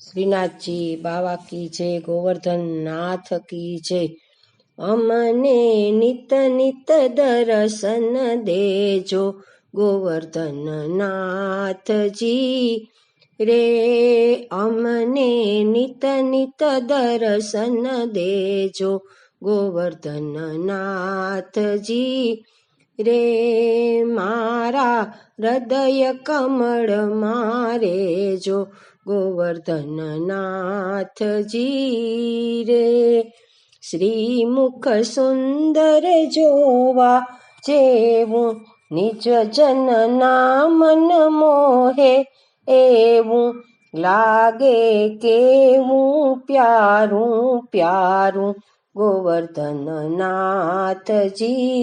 શ્રીનાથજી, બાવા કી જય, ગોવર્ધન નાથ કી જય. અમને નિત નિત દર્શન દેજો, ગોવર્ધન નાથજી. રે અમને નિત નિત દર્શન દેજો, ગોવર્ધન નાથજી. રે મારા હૃદય કમળ મારે જો ગોવર્ધન નાથજી રે શ્રીમુખ સુંદર જોવા જેવું નિજ જન નામન મોહે એવું લાગે કેવું પ્યારું પ્યારું ગોવર્ધન નાથજી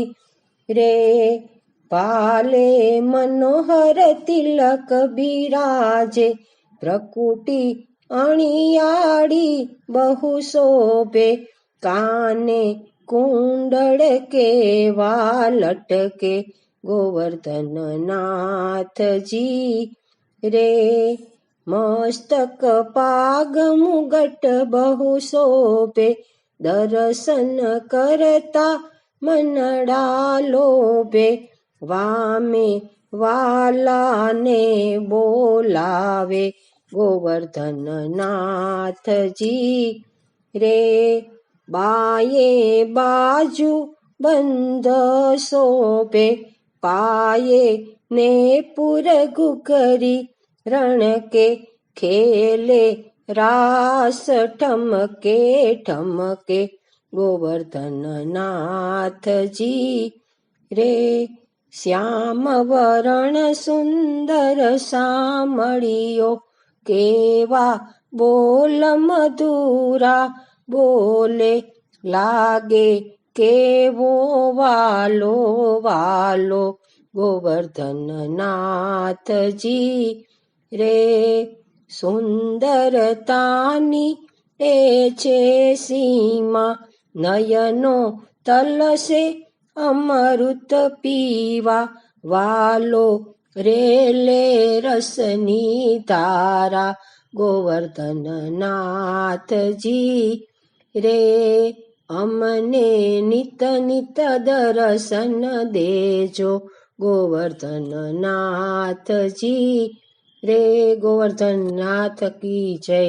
રે પાલે મનોહર તિલક બિરાજે પ્રકૃતિ અણિયાળી બહુ શોભે કાને કુંડળ કેવા લટકે ગોવર્ધન નાથજી રે મસ્તક પાગ મુગટ બહુ શોભે દર્શન કરતા મનડા લોભે વામે વાલાને બોલાવે ગોવર્ધન નાથજી રે બાયે બાજુ બંધ સોપે પાયે ને પુરગુ કરી રણકે ખેલે રાસ ઠમકે ઠમકે ગોવર્ધન નાથજી રે શ્યામ વરણ સુંદર સામળિયો કેવા બોલ મધુરા બોલે, લાગે કેવો વાલો વાલો. ગોવર્ધન નાથજી રે સુંદરતાની એ છે સીમા નયનો તલસે અમૃત પીવા વાલો રેલે રસની તારા ગોવર્ધન નાથજી રે અમને નિત નિત દર્શન દેજો ગોવર્ધન નાથજી રે ગોવર્ધન નાથ કી જય